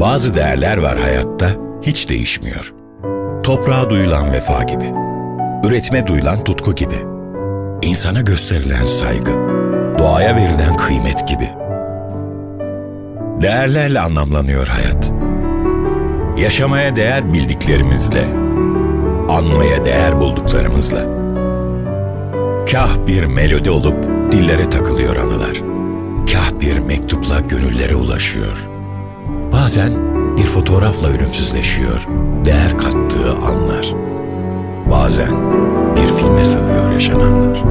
Bazı değerler var hayatta hiç değişmiyor. Toprağa duyulan vefa gibi. Üretime duyulan tutku gibi. İnsana gösterilen saygı. Doğaya verilen kıymet gibi. Değerlerle anlamlanıyor hayat. Yaşamaya değer bildiklerimizle, anmaya değer bulduklarımızla. Kah bir melodi olup dillere takılıyor anılar. Kah bir mektupla gönüllere ulaşıyor. Bazen bir fotoğrafla ölümsüzleşiyor, değer kattığı anlar. Bazen bir filme sığıyor yaşananlar.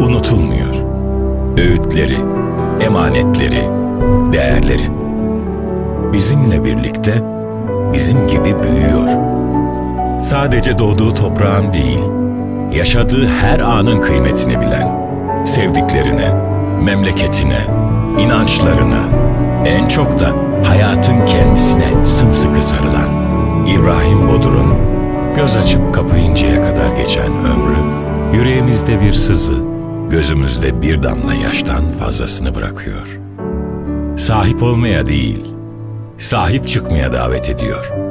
Unutulmuyor. Öğütleri, emanetleri, değerleri. Bizimle birlikte bizim gibi büyüyor. Sadece doğduğu toprağın değil, yaşadığı her anın kıymetini bilen, sevdiklerine, memleketine, inançlarına, en çok da hayatın kendisine sımsıkı sarılan İbrahim Bodur'un göz açıp kapayıncaya kadar geçen ömrü, yüreğimizde bir sızı, gözümüzde bir damla yaştan fazlasını bırakıyor. Sahip olmaya değil, sahip çıkmaya davet ediyor.''